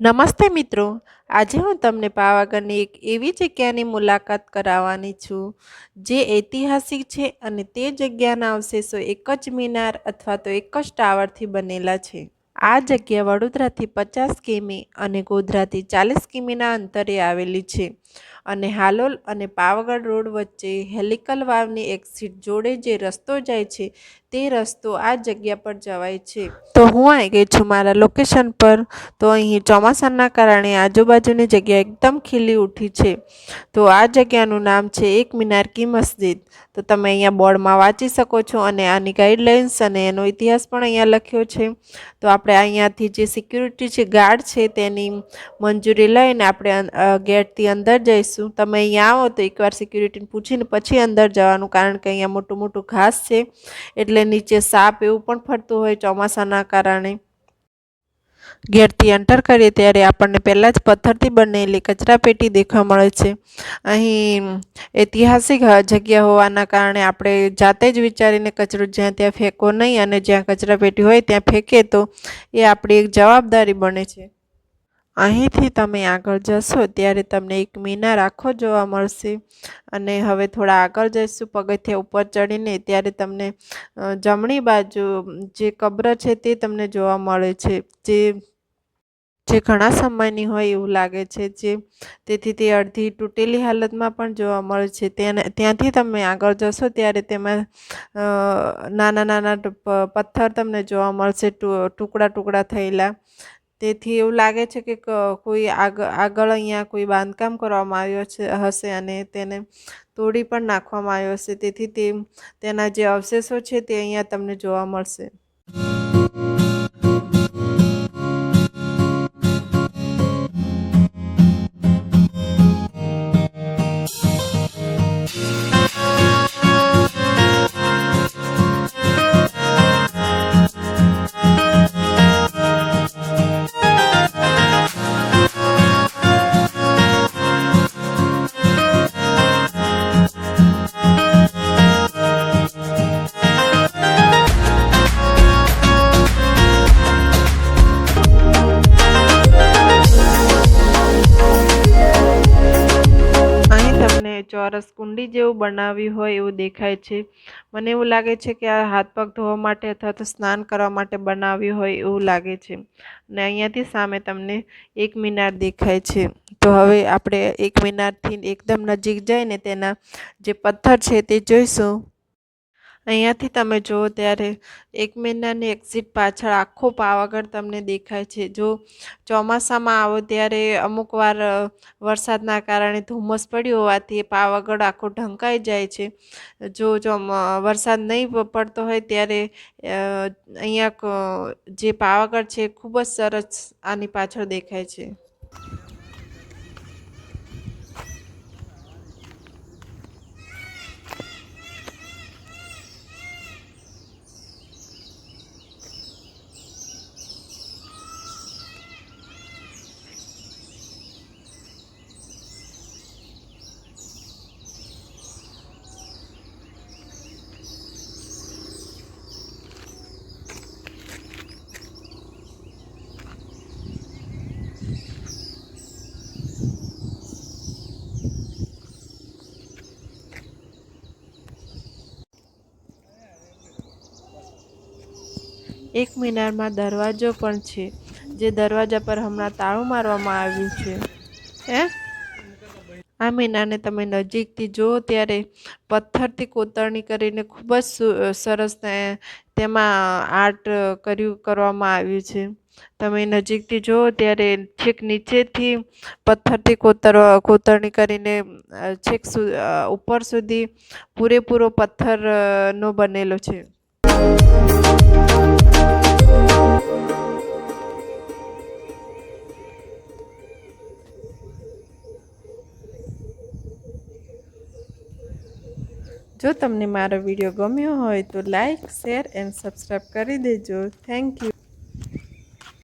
નમસ્તે મિત્રો. આજે હું તમને પાવાગઢની એક એવી જગ્યાની મુલાકાત કરાવવાની છું, જે ઐતિહાસિક છે અને તે જગ્યાના અવશેષો એક જ મિનાર અથવા તો એક જ ટાવરથી બનેલા છે. આ જગ્યા વડોદરાથી પચાસ કિમી અને ગોધરાથી ચાલીસ કિમીના અંતરે આવેલી છે. અને હાલોલ અને પાવાગઢ રોડ વચ્ચે હેલિકલ વાવની એક્સિટ જોડે જે રસ્તો જાય છે, તે રસ્તો આ જગ્યા પર જવાય છે. તો હું આવી ગઈ છું મારા લોકેશન પર, તો અહીં ચોમાસાના કારણે આજુબાજુની જગ્યા એકદમ ખીલી ઉઠી છે. તો આ જગ્યાનું નામ છે એક મિનાર કી મસ્જિદ. તો તમે અહીંયા બોર્ડમાં વાંચી શકો છો અને આની ગાઈડલાઇન્સ અને એનો ઇતિહાસ પણ અહીંયા લખ્યો છે. તો આપણે અહીંયાથી જે સિક્યુરિટી છે ગાર્ડ છે તેની મંજૂરી લઈને આપણે ગેટથી અંદર જઈશું. તમે અહીંયા આવો તો એકવાર સિક્યુરિટીને પૂછીને પછી અંદર જવાનું, કારણ કે અહીંયા મોટું મોટું ઘાસ છે, એટલે નીચે સાપ એવું પણ ફરતું હોય ચોમાસાના કારણે. ગેટથી એન્ટર કરીએ ત્યારે આપણને પહેલાં જ પથ્થરથી બનેલી કચરાપેટી દેખવા મળે છે. અહીં ઐતિહાસિક જગ્યા હોવાના કારણે આપણે જાતે જ વિચારીને કચરો જ્યાં ત્યાં ફેંકો નહીં અને જ્યાં કચરાપેટી હોય ત્યાં ફેંકે તો એ આપણી એક જવાબદારી બને છે. અહીંથી તમે આગળ જશો ત્યારે તમને એક મિનાર આખો જોવા મળશે. અને હવે થોડા આગળ જઈશું પગથિયા ઉપર ચડીને ત્યારે તમને જમણી બાજુ જે કબ્ર છે તે તમને જોવા મળે છે. જે જે ઘણા સમયની હોય એવું લાગે છે જે તેથી તે અડધી તૂટેલી હાલતમાં પણ જોવા મળે છે. ત્યાંથી તમે આગળ જશો ત્યારે તેમાં નાના નાના પથ્થર તમને જોવા મળશે ટુકડા ટુકડા થયેલા. તેથી એવું લાગે છે કે કોઈ આગ, આગળ અહીંયા કોઈ બાંધકામ કરવામાં આવ્યો છે, હશે અને તેને તોડી પણ નાખવામાં આવ્યો હશે. તેથી તે, તેના જે અવશેષો છે તે અહીંયા તમને જોવા મળશે. ચોરસ કુંડી જેવું બનાવ્યું હોય એવું દેખાય છે. મને એવું લાગે છે કે આ હાથ પગ ધોવા માટે અથવા તો સ્નાન કરવા માટે બનાવ્યું હોય એવું લાગે છે. અને અહીંયાથી સામે તમને એક મિનાર દેખાય છે. તો હવે આપણે એક મિનારથી એકદમ નજીક જઈને તેના જે પથ્થર છે તે જોઈશું. અહીંયાથી તમે જુઓ ત્યારે એક મહિનાની એક્ઝિટ પાછળ આખો પાવાગઢ તમને દેખાય છે. જો ચોમાસામાં આવો ત્યારે અમુક વાર વરસાદના કારણે ધુમ્મસ પડ્યું હોવાથી પાવાગઢ આખો ઢંકાઈ જાય છે. જો વરસાદ નહીં પડતો હોય ત્યારે અહીંયા જે પાવાગઢ છે ખૂબ જ સરસ આની પાછળ દેખાય છે. એક મિનારમાં દરવાજો પણ છે, જે દરવાજા પર હમણાં તાળું મારવામાં આવ્યું છે. હે? આ મિનારને તમે નજીકથી જુઓ ત્યારે પથ્થરથી કોતરણી કરીને ખૂબ જ સરસ તેમાં આર્ટ કર્યું, કરવામાં આવ્યું છે. તમે નજીકથી જુઓ ત્યારે છેક નીચેથી પથ્થરથી કોતરવા કોતરણી કરીને છેક ઉપર સુધી પૂરેપૂરો પથ્થરનો બનેલો છે. જો તમને મારો વીડિયો ગમ્યો હોય તો લાઈક, શેર એન્ડ સબસ્ક્રાઈબ કરી દેજો. Thank you.